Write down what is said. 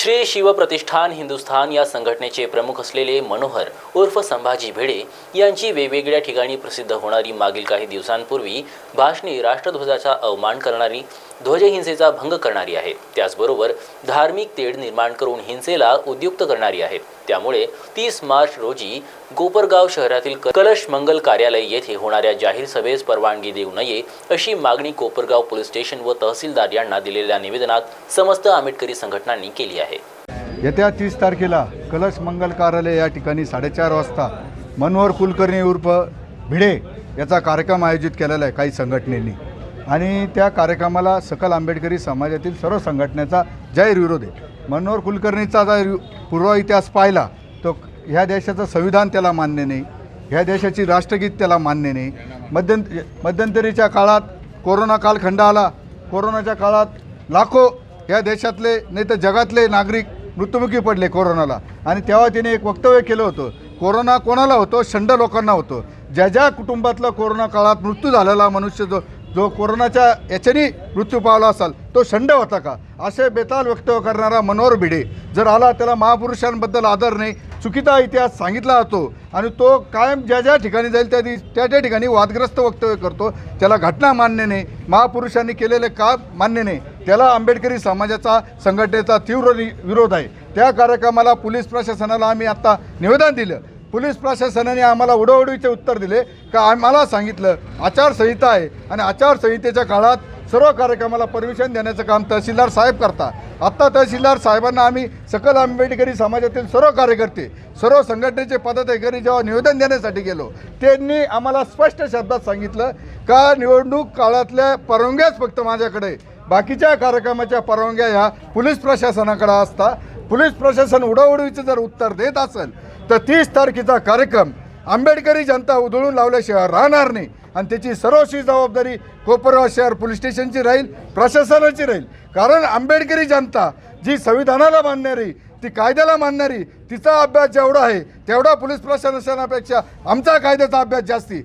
श्री शिवप्रतिष्ठान हिंदुस्थान या संघटनेचे प्रमुख असलेले मनोहर उर्फ संभाजी भिडे यांची वेगवेगळ्या ठिकाणी प्रसिद्ध होणारी मागील काही दिवसांपूर्वी भाषणे राष्ट्रध्वजाचा अवमान करणारी ध्वजहिंसेचा भंग करणारी आहेत त्याचबरोबर धार्मिक तेढ निर्माण करून हिंसेला उद्युक्त करणारी आहेत त्यामुळे तीस मार्च रोजी गोपरगाव शहरातील कलश मंगल कार्यालय येथे होणाऱ्या जाहीर सभेस परवानगी देऊ नये अशी मागणी कोपरगाव पोलीस स्टेशन व तहसीलदार यांना दिलेल्या निवेदनात समस्त आंबेडकरी संघटनांनी केली आहे. येत्या तीस तारखेला कलश मंगल कार्यालय या ठिकाणी साडेचार वाजता मनोहर कुलकर्णी उर्फ भिडे याचा कार्यक्रम आयोजित केलेला आहे काही संघटनेनी. आणि त्या कार्यक्रमाला सकल आंबेडकरी समाजातील सर्व संघटनेचा जाहीर विरोध आहे. मनोहर कुलकर्णीचा जर पूर्व इतिहास पाहिला तो ह्या देशाचं संविधान त्याला मान्य नाही ह्या देशाची राष्ट्रगीत त्याला मान्य नाही. मध्यंत मध्यंतरीच्या काळात कोरोना कालखंड आला. कोरोनाच्या काळात लाखो या देशातले नाही तर जगातले नागरिक मृत्युमुखी पडले कोरोनाला. आणि तेव्हा तिने एक वक्तव्य केलं होतं. कोरोना कोणाला होतो? शंड लोकांना होतो. ज्या ज्या कुटुंबातला कोरोना काळात मृत्यू झालेला मनुष्य जो जो कोरोनाच्या याच्याने मृत्यू पावला असाल तो शंड होता का? असे बेताल वक्तव्य करणारा मनोहर भिडे जर आला त्याला महापुरुषांबद्दल आदर नाही चुकीचा इतिहास सांगितला जातो आणि तो कायम ज्या ज्या ठिकाणी जाईल त्या त्या त्या ठिकाणी वादग्रस्त वक्तव्य करतो. त्याला घटना मान्य नाही महापुरुषांनी केलेले काम मान्य नाही त्याला आंबेडकरी समाजाचा संघटनेचा तीव्र विरोध आहे. त्या कार्यक्रमाला पोलीस प्रशासनाला आम्ही आत्ता निवेदन दिलं. पोलीस प्रशासनाने आम्हाला उडवडीचे उत्तर दिले. का आम्हाला सांगितलं आचारसंहिता आहे आणि आचारसंहितेच्या काळात सर्व कार्यक्रमाला परमिशन देण्याचं काम तहसीलदार साहेब करता आत्ता तहसीलदार साहेबांना आम्ही सकल आंबेडकरी समाजातील सर्व कार्यकर्ते सर्व संघटनेचे पदाधिकारी जेव्हा निवेदन देण्यासाठी गेलो त्यांनी आम्हाला स्पष्ट शब्दात सांगितलं का निवडणूक काळातल्या परवानग्याच फक्त माझ्याकडे बाकीच्या कार्यक्रमाच्या परवानग्या ह्या पोलीस प्रशासनाकडे असता. पोलीस प्रशासन उडवडीचं जर उत्तर देत असेल तर तीस तारखेचा कार्यक्रम आंबेडकरी जनता उधळून लावल्याशिवाय राहणार नाही. आणि त्याची सर्वस्वी जबाबदारी कोपरगाव शहर पोलीस स्टेशनची राहील प्रशासनाची राहील. कारण आंबेडकरी जनता जी संविधानाला मानणारी ती कायद्याला मानणारी तिचा अभ्यास जेवढा आहे तेवढा पोलीस प्रशासनापेक्षा आमचा कायद्याचा अभ्यास जास्ती.